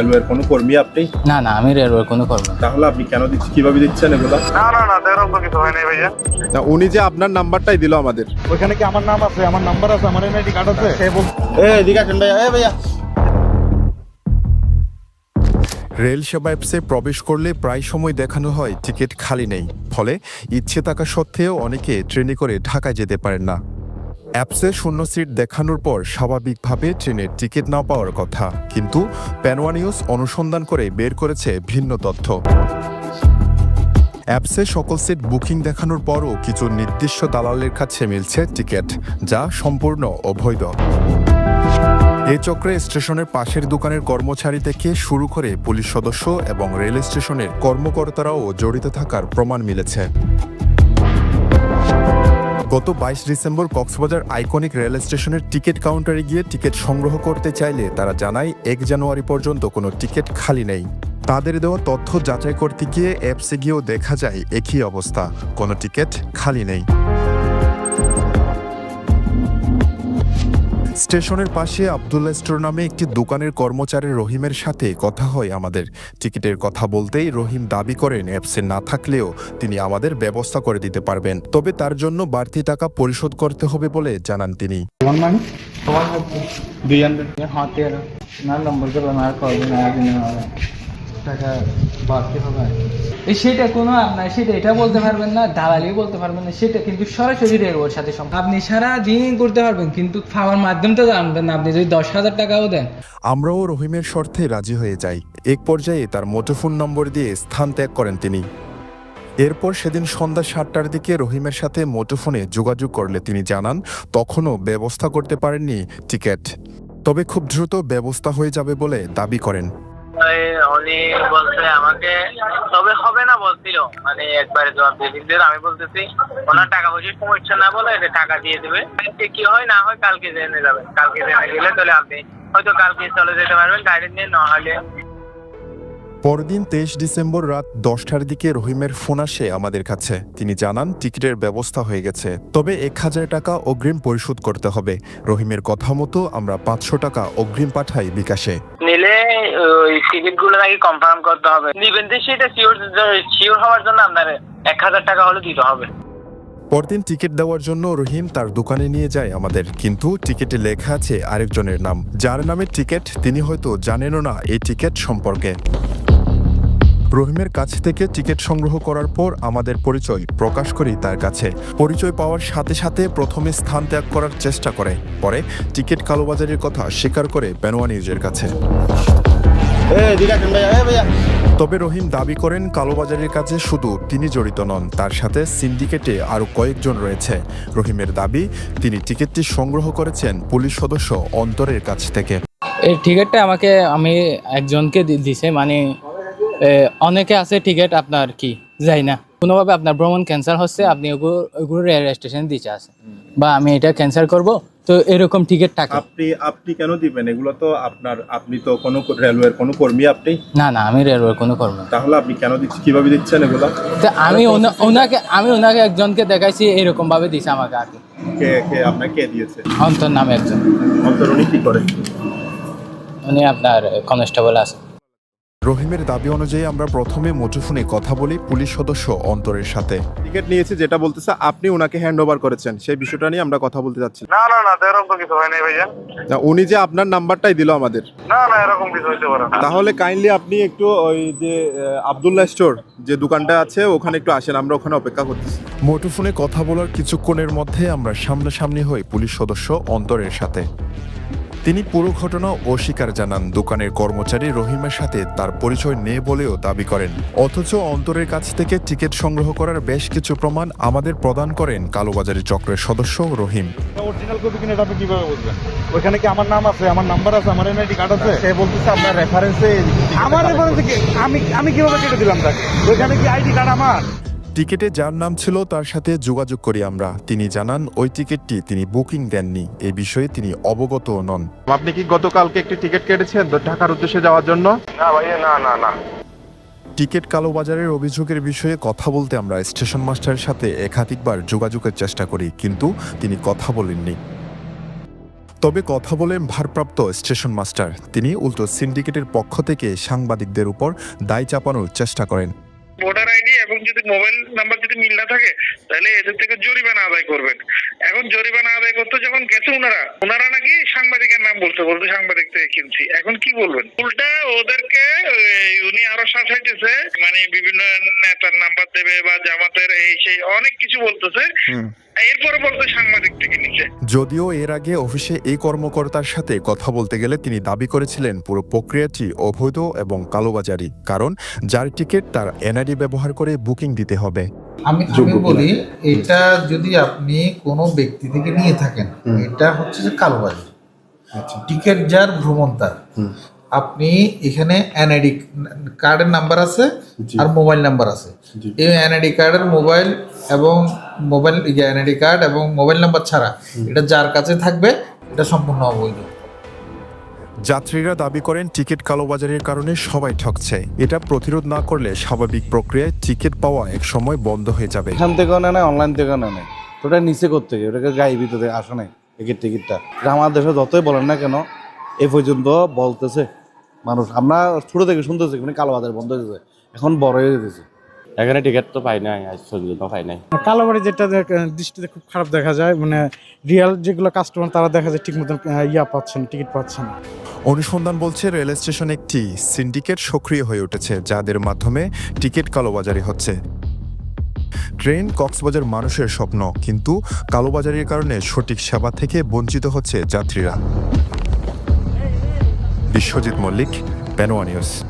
রেলওয়ের কোনো কর্মী আপনি? না না আমি রেলওয়ে কোনো করব না। তাহলে আপনি কেন দিচ্ছেন কীভাবে দিচ্ছেন এগুলা? না না না তেরম কিছু হয় ভাইয়া। না উনি যে আপনার নাম্বারটাই দিল আমাদের। ওইখানে কি আমার নাম আছে? আমার নাম্বার আছে আমার এনআইডি কার্ড আছে? সে এ এদিকে আসেন ভাইয়া এ ভাইয়া। রেল সেবা অ্যাপসে প্রবেশ করলে প্রায় সময় দেখানো হয় টিকিট খালি নেই। ফলে ইচ্ছে থাকা সত্ত্বেও অনেকে ট্রেনে করে ঢাকায় যেতে পারেন না। অ্যাপসে শূন্য সিট দেখানোর পর স্বাভাবিকভাবে ট্রেনের টিকিট না পাওয়ার কথা। কিন্তু প্যানওয়ানিউস অনুসন্ধান করে বের করেছে ভিন্ন তথ্য। অ্যাপসে সকল সিট বুকিং দেখানোর পরও কিছু নির্দিষ্ট দালালের কাছে মিলছে টিকিট, যা সম্পূর্ণ অবৈধ। এ চক্রে স্টেশনের পাশের দোকানের কর্মচারী থেকে শুরু করে পুলিশ সদস্য এবং রেল স্টেশনের কর্মকর্তারাও জড়িত থাকার প্রমাণ মিলেছে। গত বাইশ ডিসেম্বর কক্সবাজার আইকনিক রেল স্টেশনের টিকিট কাউন্টারে গিয়ে টিকিট সংগ্রহ করতে চাইলে তারা জানায়, এক জানুয়ারি পর্যন্ত কোনো টিকিট খালি নেই। তাদের দেওয়া তথ্য যাচাই করতে গিয়ে অ্যাপসে গিয়েও দেখা যায় একই অবস্থা, কোনো টিকিট খালি নেই। স্টেশনের পাশে আবদুল্লা স্টোর নামে একটি দোকানের কর্মচারী রহিমের সাথে কথা হয় আমাদের। টিকিটের কথা বলতেই রহিম দাবি করেন অ্যাপসে না থাকলেও তিনি আমাদের ব্যবস্থা করে দিতে পারবেন। তবে তার জন্য বাড়তি টাকা পরিশোধ করতে হবে বলে জানান তিনি। দুই হ্যাঁ নম্বর টাকা বাড়তে হবে। সেটা কোনো আপনার সেটা এটা বলতে পারবেন না দালালি বলতে পারবেন না, সেটা কিন্তু সরাসরি রেলওয়ের সাথে আপনি সারা দিন করতে পারবেন, কিন্তু খাওয়ার মাধ্যম তো জানবেন না, আপনি যদি দশ হাজার টাকাও দেন। আমরাও রহিমের শর্তে রাজি হয়ে যাই। এক পর্যায়ে তার মুঠোফোন নম্বর দিয়ে স্থান ত্যাগ করেন তিনি। এরপর সেদিন সন্ধ্যা সাতটার দিকে রহিমের সাথে মুঠোফোনে যোগাযোগ করলে তিনি জানান, তখনও ব্যবস্থা করতে পারেননি টিকিট। তবে খুব দ্রুত ব্যবস্থা হয়ে যাবে বলে দাবি করেন। উনি বলছে আমাকে তবে হবে না বলছিল। মানে একবারে জবাব দিয়ে দিন আমি বলতেছি ওনার টাকা পয়সার সমস্যা না বলে টাকা দিয়ে দেবে। আজকে কি হয় না হয় কালকে জেনে যাবেন কালকে জেনে গেলে তাহলে আপনি হয়তো কালকে চলে যেতে পারবেন গাড়ি নিয়ে না হলে। পরদিন তেইশ ডিসেম্বর রাত দশটার দিকে রহিমের ফোন আসে আমাদের কাছে। তিনি জানান টিকিটের ব্যবস্থা হয়ে গেছে। তবে এক হাজার টাকা অগ্রিম পরিশোধ করতে হবে। রহিমের কথা মতো আমরা পাঁচশো টাকা অগ্রিম পাঠাই বিকাশে। নিলে টিকিটগুলো নাকি কনফার্ম করতে হবে। নিবেন সেটা শিওর শিওর হওয়ার জন্য আপনার এক হাজার টাকা হলে দিতে হবে। পরদিন টিকিট দেওয়ার জন্য রহিম তার দোকানে নিয়ে যায় আমাদের, কিন্তু টিকিটে লেখা আছে আরেকজনের নাম। যার নামে টিকিট, তিনি হয়তো জানেনও না এই টিকিট সম্পর্কে। রহিমের কাছ থেকে টিকিট সংগ্রহ করার পর আমাদের পরিচয় প্রকাশ করি তার কাছে। পরিচয় পাওয়ার সাথে সাথে প্রথমে স্থান ত্যাগ করার চেষ্টা করে। পরে টিকিট কালোবাজারের কথা স্বীকার করে পেনোয়া নিউজের কাছে। তবে রহিম দাবি করেন কালোবাজারের কাজে শুধু তিনি জড়িত নন তার সাথে সিন্ডিকেটে আরও কয়েকজন রয়েছে। রহিমের দাবি তিনি টিকিটটি সংগ্রহ করেছেন পুলিশ সদস্য অন্তরের কাছ থেকে। এই টিকিটটা আমাকে আমি একজনকে দিছে মানে অনেকে আছে টিকিট আপনার কি? যাই না। কোনোভাবে আপনার ভ্রমণ ক্যান্সার হচ্ছে আপনি ওগুলো ওগুলো রেল স্টেশন দিতে আছে বা আমি এটা ক্যান্সার করব তো এরকম টিকিট থাকে আপনি আপনি কেন দিবেন? এগুলো তো আপনার আপনি তো কোনো রেলওয়ের কোনো কর্মী আপনি? না না আমি রেলওয়ের কোনো কর্মী তাহলে আপনি কেন দিচ্ছেন কীভাবে দিচ্ছেন এগুলো? তো আমি ওনা- ওনাকে আমি ওনাকে একজনকে দেখাইছি এরকম ভাবে দিছে আমাকে আগে। কে কে আপনাকে কে দিয়েছে? অন্তর নামে একজন। অন্তর উনি কি করে? উনি আপনার কনস্টেবল আছে। রহিমের দাবি অনুযায়ী আমরা প্রথমে মুঠোফোনে কথা বলি পুলিশ সদস্য অন্তরের সাথে। টিকিট নিয়েছে যেটা বলতেছে আপনি ওনাকে হ্যান্ড ওভার করেছেন। সেই বিষয়টা নিয়ে আমরা কথা বলতে যাচ্ছি। না না না তেরম তো কিছু হয় নাই ভাইয়া না উনি যে আপনার নাম্বারটাই দিল আমাদের। না না এরকম কিছু হইতে পারে না। তাহলে কাইন্ডলি আপনি একটু ওই যে আব্দুল্লাহ স্টোর যে দোকানটা আছে ওখানে একটু আসেন আমরা ওখানে অপেক্ষা করতেছি। মুঠোফোনে কথা বলার কিছুক্ষণের মধ্যে আমরা সামনাসামনি হই পুলিশ সদস্য অন্তরের সাথে। তিনি পুরো ঘটনা অস্বীকার জানান। দোকানের কর্মচারী রহিমের সাথে তার পরিচয় নেই বলেও দাবি করেন। অথচ অন্তরের কাছ থেকে টিকিট সংগ্রহ করার বেশ কিছু প্রমাণ আমাদের প্রদান করেন কালোবাজারি চক্রের সদস্য রহিম। অরিজিনাল কপি কিনে আপনি কীভাবে বুঝবেন? ওইখানে কি আমার নাম আছে? আমার নাম্বার আছে? আমার এনআইডি কার্ড আছে? সে বলতেছে আপনার রেফারেন্সে আমার রেফারেন্সে আমি আমি কীভাবে কেটে দিলাম তাকে? ওইখানে কি আইডি কার্ড আমার? টিকিটে যার নাম ছিল তার সাথে যোগাযোগ করি আমরা। তিনি জানান ওই টিকিটটি তিনি বুকিং দেননি। এই বিষয়ে তিনি অবগত নন। আপনি কি গতকালকে একটি টিকিট কেটেছেন ঢাকার উদ্দেশ্যে যাওয়ার জন্য? না ভাইয়া না না না। টিকিট কালোবাজারের অভিযোগের বিষয়ে কথা বলতে আমরা স্টেশন মাস্টারের সাথে একাধিকবার যোগাযোগের চেষ্টা করি কিন্তু তিনি কথা বলেননি। তবে কথা বলেন ভারপ্রাপ্ত স্টেশন মাস্টার। তিনি উল্টো সিন্ডিকেটের পক্ষ থেকে সাংবাদিকদের উপর দায় চাপানোর চেষ্টা করেন। ভোটার আইডি এবং যদি মোবাইল নাম্বার যদি মিল না থাকে, তাহলে এদের থেকে জরিমানা আদায় করবেন। এখন জরিমানা আদায় করতে যখন গেছে ওনারা ওনারা নাকি সাংবাদিকের নাম বলতে বলতে সাংবাদিক থেকে কিনছি। এখন কি বলবেন? উল্টা ওদেরকে উনি আরও শাসাইতেছে মানে বিভিন্ন নেতার নাম্বার দেবে বা জামাতের এই সেই অনেক কিছু বলতেছে। এরপরে বলতে সাংবাদিক থেকে নিচে। যদিও এর আগে অফিসে এই কর্মকর্তার সাথে কথা বলতে গেলে তিনি দাবি করেছিলেন পুরো প্রক্রিয়াটি অবৈধ এবং কালোবাজারি কারণ যার টিকিট তার এনআইডি ব্যবহার করে বুকিং দিতে হবে। আমি আমি বলি এটা যদি আপনি কোনো ব্যক্তি থেকে নিয়ে থাকেন এটা হচ্ছে যে কালোবাজারি টিকিট যার ভ্রমণ তার। আপনি এখানে এনআইডি কার্ডের নাম্বার আছে আর মোবাইল নাম্বার আছে। এই এনআইডি কার্ডের মোবাইল এবং মোবাইল এনআইডি কার্ড এবং মোবাইল নাম্বার ছাড়া এটা যার কাছে থাকবে এটা সম্পূর্ণ অবৈধ। যাত্রীরা দাবি করেন, টিকিট কালোবাজারের কারণে সবাই ঠকছে। এটা প্রতিরোধ না করলে স্বাভাবিক প্রক্রিয়ায় টিকিট পাওয়া এক সময় বন্ধ হয়ে যাবে। এখান থেকেও নেয় না অনলাইন থেকেও নেয় না তো ওটা নিচে করতে গিয়ে, ওটাকে গায়ে ভিতরে আসে নাই, টিকিট, টিকিটটা। আমার দেশে যতই বলেন না কেন, এ পর্যন্ত বলতেছে মানুষ। আমরা ছোটো থেকে শুনতেছি মানে কালো বাজার বন্ধ হয়ে গেছে, এখন বড় হয়ে গেছে। এখানে টিকিট তো পাই নাই আজ পর্যন্ত পাই নাই। কালোবাড়ি যেটা দেখ- দৃষ্টিতে খুব খারাপ দেখা যায় মানে রিয়েল যেগুলো কাস্টমার তারা দেখা যায় ঠিক মতন ইয়া পাচ্ছেন টিকিট পাচ্ছেন না। অনুসন্ধান বলছে রেল স্টেশন একটি সিন্ডিকেট সক্রিয় হয়ে উঠেছে যাদের মাধ্যমে টিকিট কালোবাজারি হচ্ছে। ট্রেন কক্সবাজার মানুষের স্বপ্ন কিন্তু কালোবাজারির কারণে সঠিক সেবা থেকে বঞ্চিত হচ্ছে যাত্রীরা। বিশ্বজিৎ মল্লিক পেনোয়া নিউজ।